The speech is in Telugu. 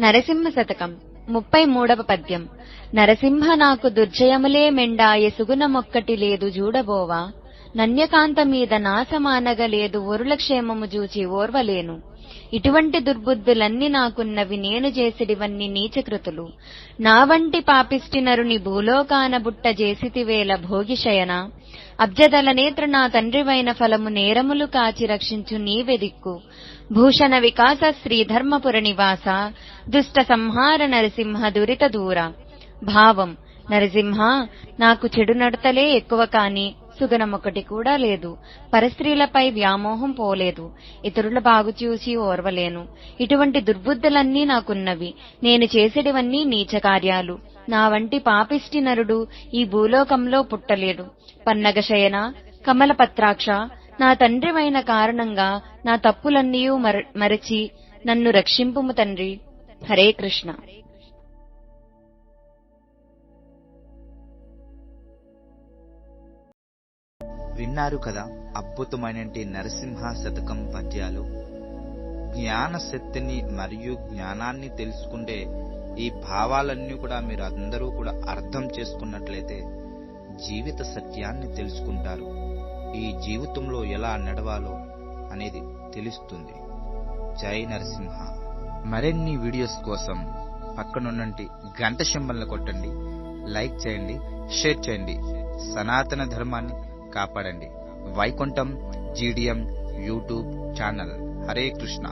నరసింహ శతకం ముప్పై మూడవ పద్యం. నరసింహ నాకు దుర్జయములే మెండాయ సుగుణమొక్కటి లేదు జూడబోవా. నన్యకాంత మీద నాశమానగలేదు ఒరుల క్షేమము జూచి ఓర్వలేను. ఇటువంటి దుర్బుద్ధులన్నీ నాకున్నవి నేను చేసిడివన్నీ నీచకృతులు. నా వంటి పాపిష్టి నరుని భూలోకాన బుట్ట చేసితివేల భోగిశయన. అబ్జదల నేత్ర నా తండ్రివైన ఫలము నేరములు కాచి రక్షించు నీవే దిక్కు. భూషణ వికాస శ్రీధర్మపుర నివాస. దుష్ట సంహార నరసింహ దురిత దూర. భావం నరసింహ నాకు చెడు నడతలే ఎక్కువ కాని సుగుణమొకటి కూడా లేదు. పరస్త్రీలపై వ్యామోహం పోలేదు. ఇతరుల బాగు చూసి ఓర్వలేను. ఇటువంటి దుర్బుద్ధులన్నీ నాకున్నవి. నేను చేసేటివన్నీ నీచ కార్యాలు నా వంటి పాపిష్టి నరుడు ఈ భూలోకంలో పుట్టలేడు. పన్నగశయన కమలపత్రాక్ష నా తండ్రివైన కారణంగా నా తప్పులన్నీ మరచి నన్ను రక్షింపుము తండ్రి. హరే కృష్ణ. విన్నారు కదా అద్భుతమైనటి నరసింహ శతకం పద్యాలు. జ్ఞాన శక్తిని మరియు జ్ఞానాన్ని తెలుసుకుంటే ఈ భావాలన్నీ కూడా మీరు అందరూ కూడా అర్థం చేసుకున్నట్లయితే జీవిత సత్యాన్ని తెలుసుకుంటారు. ఈ జీవితంలో ఎలా నడవాలో అనేది తెలుస్తుంది. జై నరసింహ. మరిన్ని వీడియోస్ కోసం పక్కనున్నంటి గంట శంబల్ని కొట్టండి. లైక్ చేయండి షేర్ చేయండి. సనాతన ధర్మాన్ని కాపాడండి. Vaikuntham G D M YouTube channel. Hare Krishna.